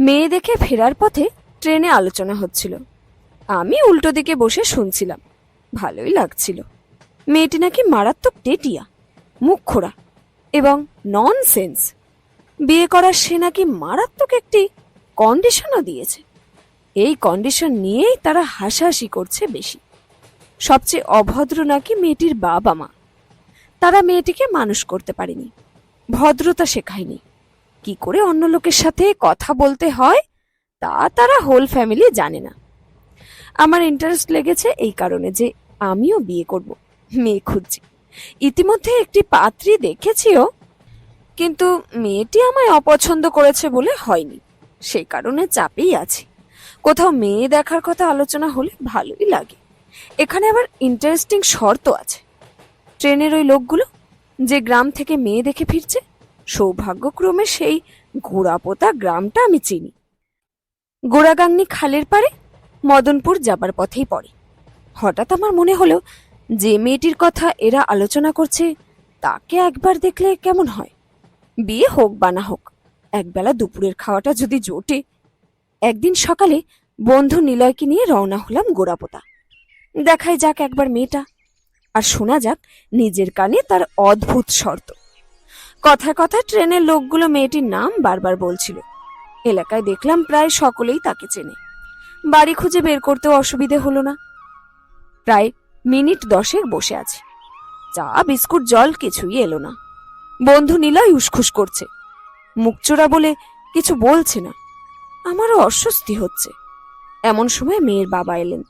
মেয়ে দেখে ফেরার পথে ট্রেনে আলোচনা হচ্ছিল। আমি উল্টো দিকে বসে শুনছিলাম। ভালোই লাগছিল। মেয়েটি নাকি মারাত্মক টেটিয়া মুখ খোড়া এবং নন সেন্স বিয়ে করার সে নাকি মারাত্মক একটি কন্ডিশনও দিয়েছে। এই কন্ডিশন নিয়েই তারা হাসাহাসি করছে বেশি। সবচেয়ে অভদ্র নাকি মেয়েটির বাবা মা। তারা মেয়েটিকে মানুষ করতে পারেনি। ভদ্রতা শেখায়নি। কি করে অন্য লোকের সাথে কথা বলতে হয়, তা তারা হোল ফ্যামিলি জানে না। আমার ইন্টারেস্ট লেগেছে এই কারণে যে আমিও বিয়ে করব, মেয়ে খুঁজছি। ইতিমধ্যে একটি পাত্রী দেখেছিও, কিন্তু মেয়েটি আমায় অপছন্দ করেছে বলে হয়নি। সেই কারণে চাপেই আছি। কোথাও মেয়ে দেখার কথা আলোচনা হলে ভালোই লাগে। এখানে আবার ইন্টারেস্টিং শর্ত আছে। ট্রেনের ওই লোকগুলো, যে গ্রাম থেকে মেয়ে দেখে ফিরছে সৌভাগ্যক্রমে সেই গোড়াপোতা গ্রামটা আমি চিনি। গোড়াগাংনি খালের পারে মদনপুর যাবার পথেই পড়ে। হঠাৎ আমার মনে হলো, যে মেয়েটির কথা এরা আলোচনা করছে, তাকে একবার দেখলে কেমন হয়? বিয়ে হোক বা না হোক, একবেলা দুপুরের খাওয়াটা যদি জোটে। একদিন সকালে বন্ধু নিলয়কে নিয়ে রওনা হলাম গোড়াপোতা দেখাই যাক একবার মেয়েটা। আর শোনা যাক, নিজের কানে তার অদ্ভুত শর্ত। কথায় কথা ট্রেনের লোকগুলো মেয়েটির নাম বারবার বলছিল। এলাকায় দেখলাম প্রায় সকলেই তাকে চেনে। বাড়ি খুঁজে বের করতেও অসুবিধে হলো না। প্রায় মিনিট দশেক বসে আছে। চা, বিস্কুট, জল কিছুই এলো না। বন্ধু নিলয় উসখুস করছে। মুখচোরা বলে কিছু বলছে না। আমারও অস্বস্তি হচ্ছে। এমন সময় মেয়ের বাবা এলেন।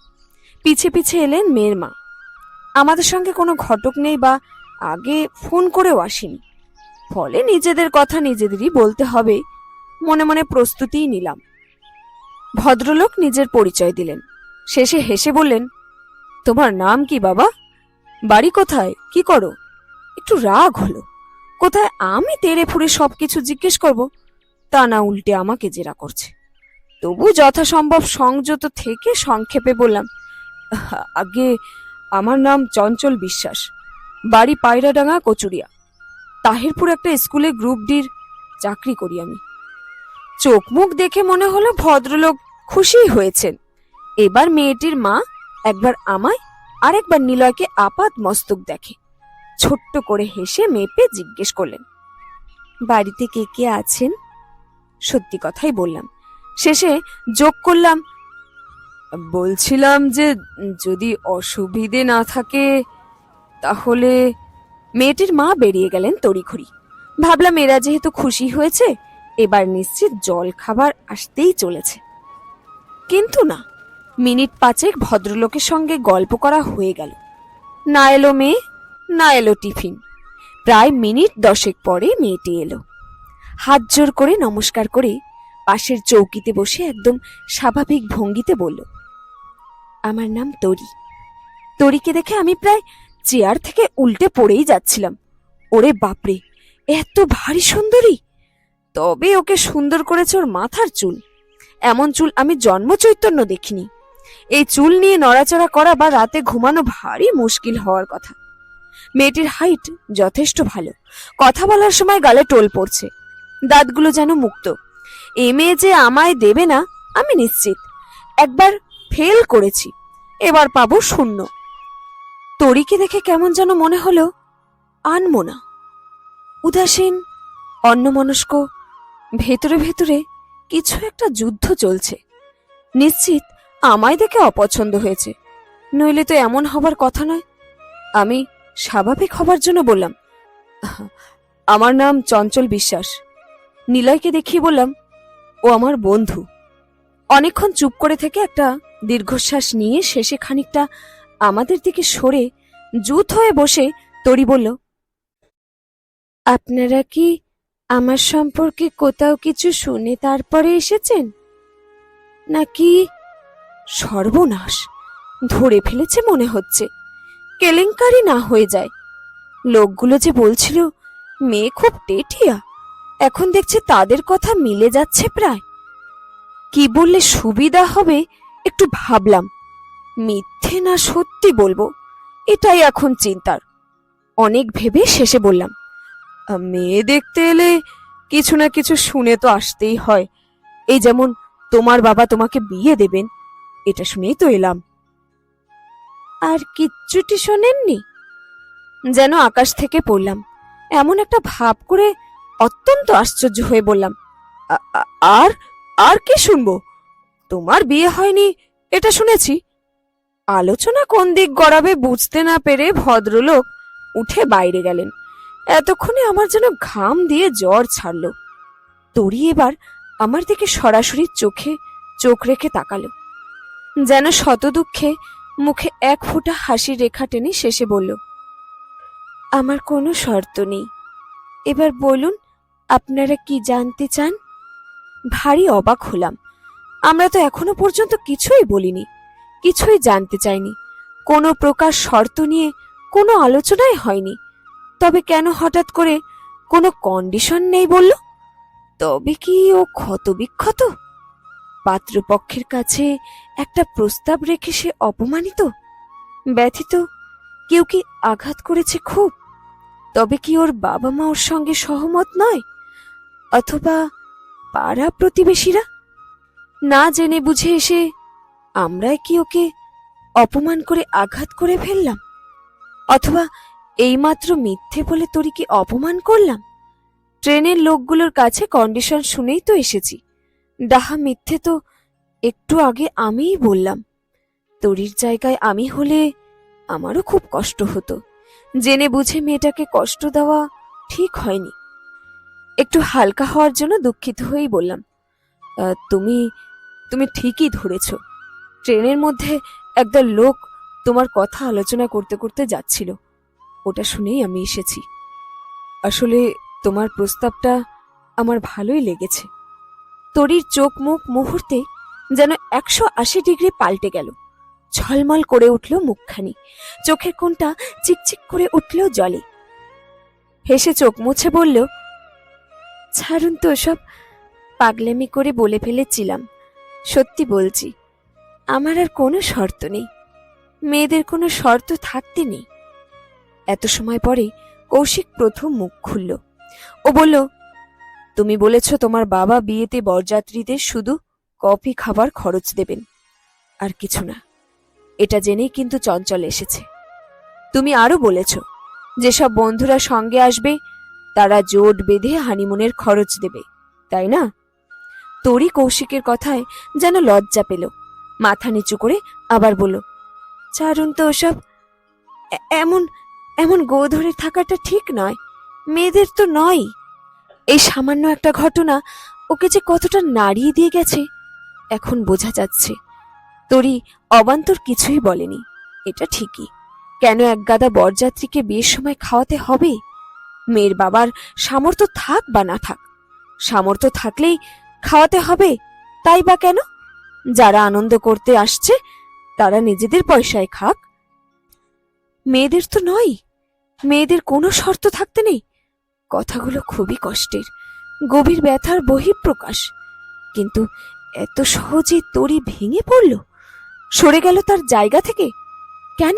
পিছে পিছে এলেন মেয়ের মা। আমাদের সঙ্গে কোনো ঘটক নেই বা আগে ফোন করেও আসেনি। ফলে নিজেদের কথা নিজেদেরই বলতে হবে। মনে মনে প্রস্তুতিই নিলাম। ভদ্রলোক নিজের পরিচয় দিলেন। শেষে হেসে বললেন, তোমার নাম কি বাবা? বাড়ি কোথায়? কি করো? একটু রাগ হলো। কোথায় আমি তেরে ফুরে সব কিছু জিজ্ঞেস করব? তা না উল্টে আমাকে জেরা করছে। তবু যথাসম্ভব সংযত থেকে সংক্ষেপে বললাম, আগে আমার নাম চঞ্চল বিশ্বাস। বাড়ি পায়রাডাঙ্গা, কচুরিয়া। তাহিরপুর একটা স্কুলে গ্রুপ ডির চাকরি করি আমি। চোখ মুখ দেখে মনে হলো ভদ্রলোক খুশি হয়েছেন। এবার মেয়েটির মা একবার আমায়, আরেকবার নিলয়কে আপাত মস্তক দেখে। ছোট্ট করে হেসে মেপে জিজ্ঞেস করলেন, বাড়িতে কে কে আছেন? সত্যি কথাই বললাম। শেষে যোগ করলাম, বলছিলাম যে যদি অসুবিধে না থাকে তাহলে মেয়েটির মা বেরিয়ে গেলেন তড়িঘড়ি। ভাবলাম এরা যেহেতু খুশি হয়েছে, এবার নিশ্চিত জল খাবার আসতেই চলেছে। কিন্তু না, মিনিট পাঁচেক ভদ্রলোকের সঙ্গে গল্প করা হয়ে গেল। না এলো মেয়ে, না এলো টিফিন। প্রায় মিনিট দশেক পরে মেয়েটি এলো। হাত জোর করে নমস্কার করে পাশের চৌকিতে বসে একদম স্বাভাবিক ভঙ্গিতে বলল, আমার নাম তরি তরিকে দেখে আমি প্রায় চেয়ার থেকে উল্টে পড়েই যাচ্ছিলাম। ওরে বাপরে, এত ভারী সুন্দরী! তবে ওকে সুন্দর করেছে ওর মাথার চুল। এমন চুল আমি জন্ম চৈতন্য দেখিনি। এই চুল নিয়ে নড়াচড়া করা বা রাতে ঘুমানো ভারী মুশকিল হওয়ার কথা। মেয়েটির হাইট যথেষ্ট ভালো। কথা বলার সময় গালে টোল পড়ছে। দাঁতগুলো যেন মুক্ত। এ মেয়ে যে আমায় দেবে না, আমি নিশ্চিত। একবার ফেল করেছি। এবার পাবো শূন্য। তরিকে দেখে কেমন যেন মনে হলো আনমোনা উদাসীন, অন্যমনস্ক, ভেতরে ভেতরে কিছু একটা যুদ্ধ চলছে। নিশ্চিত আমায় দেখে অপছন্দ হয়েছে। নইলে তো এমন হবার কথা নয়। আমি স্বাভাবিক হবার জন্য বললাম, আমার নাম চঞ্চল বিশ্বাস। নিলয়কে দেখিয়ে বললাম, ও আমার বন্ধু। অনেকক্ষণ চুপ করে থেকে একটা দীর্ঘশ্বাস নিয়ে শেষে খানিকটা আমাদের দিকে সরে জুত হয়ে বসে তরি বলল, আপনারা কি আমার সম্পর্কে কোথাও কিছু শুনে তারপরে এসেছেন? নাকি সর্বনাশ, ধরে ফেলেছে মনে হচ্ছে। কেলেঙ্কারি না হয়ে যায়। লোকগুলো যে বলছিল, মেয়ে খুব টেটিয়া এখন দেখছে তাদের কথা মিলে যাচ্ছে প্রায়। কি বললে সুবিধা হবে একটু ভাবলাম। মিথ্যে না সত্যি বলব? এটাই এখন চিন্তার। অনেক ভেবে শেষে বললাম মেয়ে দেখতে এলে কিছু না কিছু শুনে তো আসতেই হয়। এই যেমন তোমার বাবা তোমাকে বিয়ে দেবেন, এটা শুনেই তো এলাম। আর কিচ্ছুটি শোনেননি? যেন আকাশ থেকে পড়লাম, এমন একটা ভাব করে অত্যন্ত আশ্চর্য হয়ে বললাম, "আ- আ- আর আর কি শুনব? তোমার বিয়ে হয়নি, এটা শুনেছি। আলোচনা কোন দিক গড়াবে বুঝতে না পেরে ভদ্রলোক উঠে বাইরে গেলেন। এতক্ষণে আমার যেন ঘাম দিয়ে জ্বর ছাড়ল। তরি এবার আমার দিকে সরাসরি চোখে চোখ রেখে তাকালো। যেন শত দুঃখে মুখে এক ফোঁটা হাসির রেখা টেনে শেষে বলল, আমার কোনো শর্ত নেই। এবার বলুন, আপনারা কি জানতে চান? ভারী অবাক হলাম। আমরা তো এখনও পর্যন্ত কিছুই বলিনি। কিছুই জানতে চাইনি। কোনো প্রকার শর্ত নিয়ে কোনো আলোচনাই হয়নি। তবে কেন হঠাৎ করে কোনো কন্ডিশন নেই বলল? তবে কি ও ক্ষতবিক্ষত? পাত্রপক্ষের কাছে একটা প্রস্তাব রেখে সে অপমানিত? ব্যথিত? কেউ কি আঘাত করেছে খুব? তবে কি ওর বাবা মা ওর সঙ্গে সহমত নয়? অথবা পাড়া প্রতিবেশীরা? না জেনে বুঝে এসে আমরাই কি ওকে অপমান করে আঘাত করে ফেললাম? অথবা এইমাত্র মিথ্যে বলে তোরি কি অপমান করলাম? ট্রেনের লোকগুলোর কাছে কন্ডিশন শুনেই তো এসেছি। ডাহা মিথ্যে তো একটু আগে আমিই বললাম। তরির জায়গায় আমি হলে আমারও খুব কষ্ট হতো। জেনে বুঝে মেয়েটাকে কষ্ট দেওয়া ঠিক হয়নি। একটু হালকা হওয়ার জন্য দুঃখিত হয়েই বললাম তুমি তুমি ঠিকই ধরেছ। ট্রেনের মধ্যে একদল লোক তোমার কথা আলোচনা করতে করতে যাচ্ছিল। ওটা শুনেই আমি এসেছি। আসলে তোমার প্রস্তাবটা আমার ভালোই লেগেছে। তরির চোখ মুখ মুহূর্তে যেন একশো আশি ডিগ্রি পাল্টে গেল। ঝলমল করে উঠল মুখখানি। চোখের কোণটা চিকচিক করে উঠল জলে। হেসে চোখ মুছে বলল, ছাড়ুন তো সব পাগলামি করে বলে ফেলেছিলাম। সত্যি বলছি আমার আর কোনো শর্ত নেই। মেয়েদের কোনো শর্ত থাকতে নেই। এত সময় পরে কৌশিক প্রথম মুখ খুলল। ও বলল, তুমি বলেছ তোমার বাবা বিয়েতে বরযাত্রীদের শুধু কফি খাবার খরচ দেবেন, আর কিছু না। এটা জেনেই কিন্তু চঞ্চল এসেছে। তুমি আরও বলেছ, যেসব বন্ধুরা সঙ্গে আসবে, তারা জোট বেঁধে হানিমুনের খরচ দেবে, তাই না? তোরই কৌশিকের কথায় যেন লজ্জা পেল। মাথা নিচু করে আবার বলল, চারুন তো ওসব এমন এমন গো ধরে থাকাটা ঠিক নয়, মেয়েদের তো নয়। এই সামান্য একটা ঘটনা ওকে যে কতটা নাড়িয়ে দিয়ে গেছে, এখন বোঝা যাচ্ছে। তোরই অবান্তর কিছুই বলেনি, এটা ঠিকই। কেন এক গাদা বরযাত্রীকে বিয়ের সময় খাওয়াতে হবে? মেয়ের বাবার সামর্থ্য থাক বা না থাক, সামর্থ্য থাকলেই খাওয়াতে হবে, তাই বা কেন? যারা আনন্দ করতে আসছে, তারা নিজেদের পয়সায় খাক। মেয়েদের তো নয়। মেয়েদের কোনো শর্ত থাকতে নেই। কথাগুলো খুবই কষ্টের। গভীর ব্যথার বহিঃপ্রকাশ। কিন্তু এত সহজে তরি ভেঙে পড়ল? সরে গেল তার জায়গা থেকে? কেন?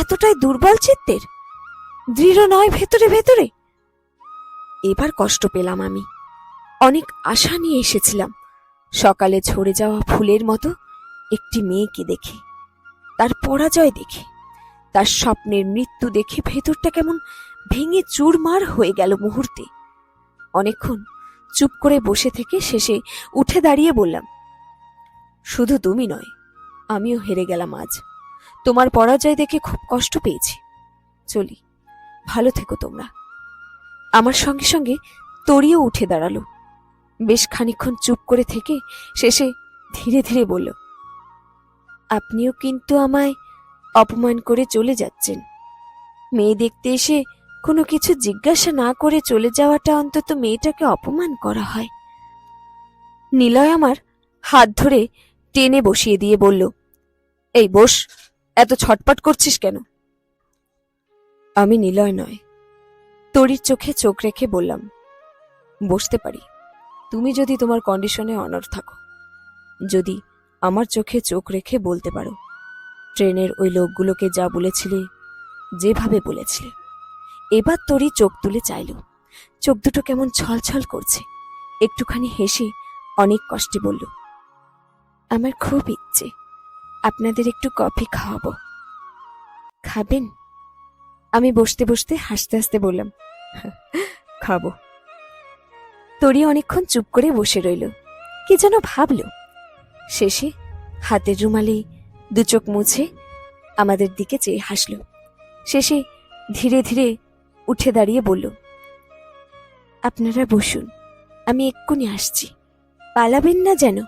এতটাই দুর্বল চিত্তের? দৃঢ় নয় ভেতরে ভেতরে? এবার কষ্ট পেলাম আমি। অনেক আশা নিয়ে এসেছিলাম। সকালে ঝরে যাওয়া ফুলের মতো একটি মেয়েকে দেখে, তার পরাজয় দেখে, তার স্বপ্নের মৃত্যু দেখে ভেতরটা কেমন ভেঙে চুরমার হয়ে গেল মুহূর্তে। অনেকক্ষণ চুপ করে বসে থেকে শেষে উঠে দাঁড়িয়ে বললাম, শুধু তুমি নয়, আমিও হেরে গেলাম আজ। তোমার পরাজয় দেখে খুব কষ্ট পেয়েছি। চলি, ভালো থেকো তোমরা। আমার সঙ্গে সঙ্গে তরিও উঠে দাঁড়াল। বেশ খানিকক্ষণ চুপ করে থেকে শেষে ধীরে ধীরে বলল, আপনিও কিন্তু আমায় অপমান করে চলে যাচ্ছেন। মেয়ে দেখতে এসে কোনো কিছু জিজ্ঞাসা না করে চলে যাওয়াটা অন্তত মেয়েটাকে অপমান করা হয়। নিলয় আমার হাত ধরে টেনে বসিয়ে দিয়ে বলল, এই বস, এত ছটপট করছিস কেন? আমি নিলয় নয়। তরির চোখে চোখ রেখে বললাম, বসতে পারি। তুমি যদি তোমার কন্ডিশনে অনর থাকো, যদি আমার চোখে চোখ রেখে বলতে পারো, ট্রেনের ওই লোকগুলোকে যা বলেছিলে, যেভাবে বলেছিলে, এবার তোরই চোখ তুলে চাইল। চোখ দুটো কেমন ছলছল করছে। একটুখানি হেসে অনেক কষ্টে বলল, আমার খুব ইচ্ছে, আপনাদের একটু কফি খাওয়াবো। খাবেন? আমি বসতে বসতে হাসতে হাসতে বললাম খাব। তরি অনেকক্ষণ চুপ করে বসে রইল। কি যেন ভাবল, শেষে হাতের রুমালে দু চোখ মুছে আমাদের দিকে চেয়ে হাসল। শেষে ধীরে ধীরে উঠে দাঁড়িয়ে বলল, আপনারা বসুন, আমি এক্ষুনি আসছি। পালাবেন না যেন?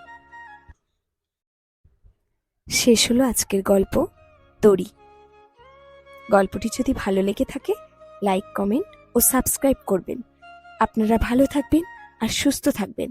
শেষ হলো আজকের গল্প তরি। গল্পটি যদি ভালো লেগে থাকে, লাইক, কমেন্ট ও সাবস্ক্রাইব করবেন। আপনারা ভালো থাকবেন। আর সুস্থ থাকবেন।